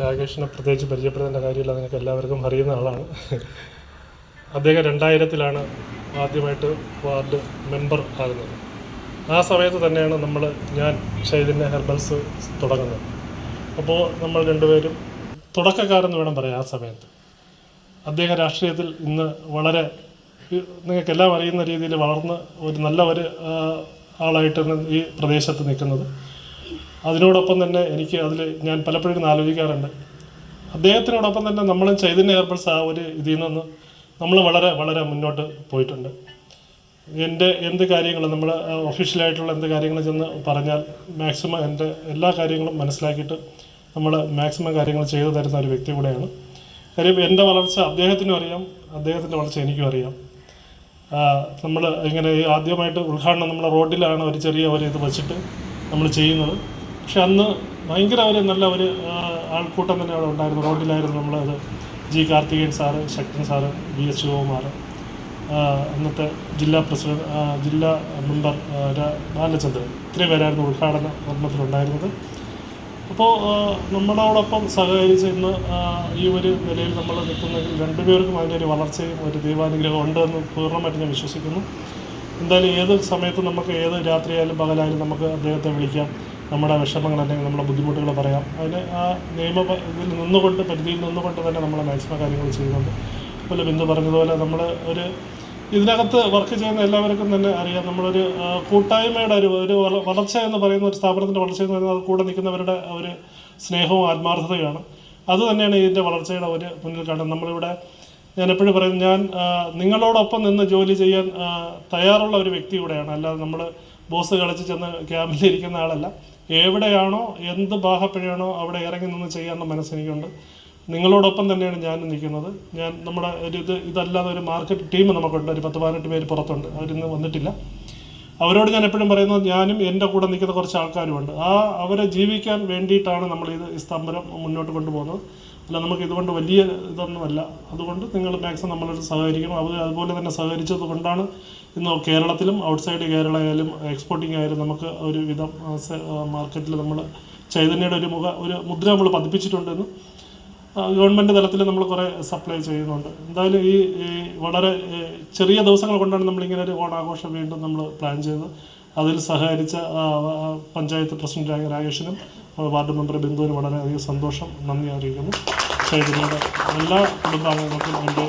രാകേഷിനെ പ്രത്യേകിച്ച് പരിചയപ്പെടുന്ന കാര്യമില്ല. നിങ്ങൾക്ക് എല്ലാവർക്കും അറിയുന്ന ആളാണ്. അദ്ദേഹം രണ്ടായിരത്തിലാണ് ആദ്യമായിട്ട് വാർഡ് മെമ്പർ ആകുന്നത്. ആ സമയത്ത് തന്നെയാണ് നമ്മൾ ഞാൻ ചൈതന്യ ഹെർബൽസ് തുടങ്ങുന്നത്. അപ്പോൾ നമ്മൾ രണ്ടുപേരും തുടക്കക്കാരെന്ന് വേണം പറയാം ആ സമയത്ത്. അദ്ദേഹം രാഷ്ട്രീയത്തിൽ ഇന്ന് വളരെ നിങ്ങൾക്ക് നിങ്ങൾക്കെല്ലാം അറിയുന്ന രീതിയിൽ വളർന്ന് ഒരു നല്ല ഒരു ആളായിട്ടാണ് ഈ പ്രദേശത്ത് നിൽക്കുന്നത്. അതിനോടൊപ്പം തന്നെ എനിക്ക് അതിൽ ഞാൻ പലപ്പോഴും ആലോചിക്കാറുണ്ട്. അദ്ദേഹത്തിനോടൊപ്പം തന്നെ നമ്മളും ചൈതന്യ ഹെർബൽസ് ആ ഒരു ഇതിൽ നിന്ന് നമ്മൾ വളരെ വളരെ മുന്നോട്ട് പോയിട്ടുണ്ട്. എന്റെ എന്ത് കാര്യങ്ങളും നമ്മൾ ഒഫീഷ്യലായിട്ടുള്ള എന്ത് കാര്യങ്ങൾ ചെന്ന് പറഞ്ഞാൽ മാക്സിമം എന്റെ എല്ലാ കാര്യങ്ങളും മനസ്സിലാക്കിയിട്ട് നമ്മൾ മാക്സിമം കാര്യങ്ങൾ ചെയ്തു തരുന്ന ഒരു വ്യക്തി കൂടെയാണ്. കാര്യം എന്റെ വളർച്ച അദ്ദേഹത്തിനും അറിയാം അദ്ദേഹത്തിന്റെ വളർച്ച എനിക്കും അറിയാം. നമ്മൾ ഇങ്ങനെ ആദ്യമായിട്ട് ഉദ്ഘാടനം നമ്മൾ റോഡിലാണ് ഒരു ചെറിയ ഒരു ഇത് വെച്ചിട്ട് നമ്മൾ ചെയ്യുന്നത്. പക്ഷെ അന്ന് ഭയങ്കര ഒരു നല്ല ഒരു ആൾക്കൂട്ടം തന്നെ അവിടെ ഉണ്ടായിരുന്നു. റോഡിലായിരുന്നു നമ്മളത് G Karthikeyan sir Sakthan sir V S Sivakumar അന്നത്തെ ജില്ലാ പ്രസിഡന്റ് ജില്ലാ മെമ്പർ ബാലചന്ദ്രൻ. ഇത്രയും പേരായിരുന്നു ഉദ്ഘാടന കർമ്മത്തിലുണ്ടായിരുന്നത് അപ്പോൾ നമ്മളോടൊപ്പം സഹകരിച്ച് ഇന്ന് ഈ ഒരു നിലയിൽ നമ്മൾ നിൽക്കുന്നെങ്കിൽ രണ്ടുപേർക്കും അതിന്റെ ഒരു വളർച്ചയും ഒരു ദൈവാനുഗ്രഹം ഉണ്ടെന്ന് പൂർണമായിട്ട് ഞാൻ വിശ്വസിക്കുന്നു. എന്തായാലും ഏത് സമയത്ത് നമുക്ക് ഏത് രാത്രിയായാലും പകലായാലും നമുക്ക് അദ്ദേഹത്തെ വിളിക്കാം. നമ്മുടെ വിഷമങ്ങൾ അല്ലെങ്കിൽ നമ്മുടെ ബുദ്ധിമുട്ടുകൾ പറയാം. അതിന് ആ നിയമ ഇതിൽ നിന്നുകൊണ്ട് പരിധിയിൽ നിന്നുകൊണ്ട് തന്നെ നമ്മൾ മാക്സിമം കാര്യങ്ങൾ ചെയ്യുന്നുണ്ട്. അതുപോലെ ബിന്ദു പറഞ്ഞതുപോലെ നമ്മൾ ഒരു ഇതിനകത്ത് വർക്ക് ചെയ്യുന്ന എല്ലാവർക്കും തന്നെ അറിയാം. നമ്മളൊരു കൂട്ടായ്മയുടെ ഒരു ഒരു വളർച്ച എന്ന് പറയുന്ന ഒരു സ്ഥാപനത്തിന്റെ വളർച്ച എന്ന് പറയുന്നത് കൂടെ നിൽക്കുന്നവരുടെ ഒരു സ്നേഹവും ആത്മാർത്ഥതയുമാണ്. അത് തന്നെയാണ് ഇതിന്റെ വളർച്ചയുടെ ഒരു മുന്നിൽ കാണുന്നത്. നമ്മളിവിടെ ഞാൻ എപ്പോഴും പറയും ഞാൻ നിങ്ങളോടൊപ്പം നിന്ന് ജോലി ചെയ്യാൻ തയ്യാറുള്ള ഒരു വ്യക്തി കൂടെയാണ്. അല്ലാതെ നമ്മൾ ബോസ് കളിച്ച് ചെന്ന് ക്യാമ്പിലിരിക്കുന്ന ആളല്ല. എവിടെയാണോ എന്ത് ബാഹപ്പിഴയാണോ അവിടെ ഇറങ്ങി നിന്ന് ചെയ്യാനുള്ള മനസ്സെനിക്കുണ്ട്. നിങ്ങളോടൊപ്പം തന്നെയാണ് ഞാൻ നിൽക്കുന്നത്. ഞാൻ നമ്മുടെ ഒരു ഇത് ഇതല്ലാതെ ഒരു മാർക്കറ്റ് ടീം നമുക്കുണ്ട്. ഒരു പത്ത് പതിനെട്ട് പേര് പുറത്തുണ്ട്. അവരിന്ന് വന്നിട്ടില്ല. അവരോട് ഞാൻ എപ്പോഴും പറയുന്നത് ഞാനും എന്റെ കൂടെ നിൽക്കുന്ന കുറച്ച് ആൾക്കാരുമുണ്ട്. ആ അവരെ ജീവിക്കാൻ വേണ്ടിയിട്ടാണ് നമ്മൾ ഇത് ഈ സ്തംഭനം മുന്നോട്ട് കൊണ്ടുപോകുന്നത്. അല്ല നമുക്ക് ഇതുകൊണ്ട് വലിയ ഇതൊന്നുമല്ല. അതുകൊണ്ട് നിങ്ങൾ മാക്സിമം നമ്മളോട് സഹകരിക്കണം. അവർ അതുപോലെ തന്നെ സഹകരിച്ചത് കൊണ്ടാണ് ഇന്ന് കേരളത്തിലും ഔട്ട്സൈഡ് കേരള ആയാലും എക്സ്പോർട്ടിംഗ് ആയാലും നമുക്ക് ഒരു വിധം മാർക്കറ്റിൽ നമ്മൾ ചൈതന്യയുടെ ഒരു മുഖ ഒരു മുദ്ര നമ്മൾ പതിപ്പിച്ചിട്ടുണ്ടെന്ന് ഗവൺമെന്റ് തലത്തിൽ നമ്മൾ കുറേ സപ്ലൈ ചെയ്യുന്നുണ്ട്. എന്തായാലും ഈ വളരെ ചെറിയ ദിവസങ്ങൾ കൊണ്ടാണ് നമ്മളിങ്ങനെ ഒരു ഓണാഘോഷം വീണ്ടും നമ്മൾ പ്ലാൻ ചെയ്തത് അതിൽ സഹകരിച്ച പഞ്ചായത്ത് പ്രസിഡന്റ് രാകേഷിനും വാർഡ് മെമ്പർ ബിന്ദുവിനും വളരെയധികം സന്തോഷം. നന്ദി അറിയിക്കുന്നു. ചെയ്തിരുന്നത് എല്ലാ കുടുംബാംഗങ്ങൾക്കും എന്റെ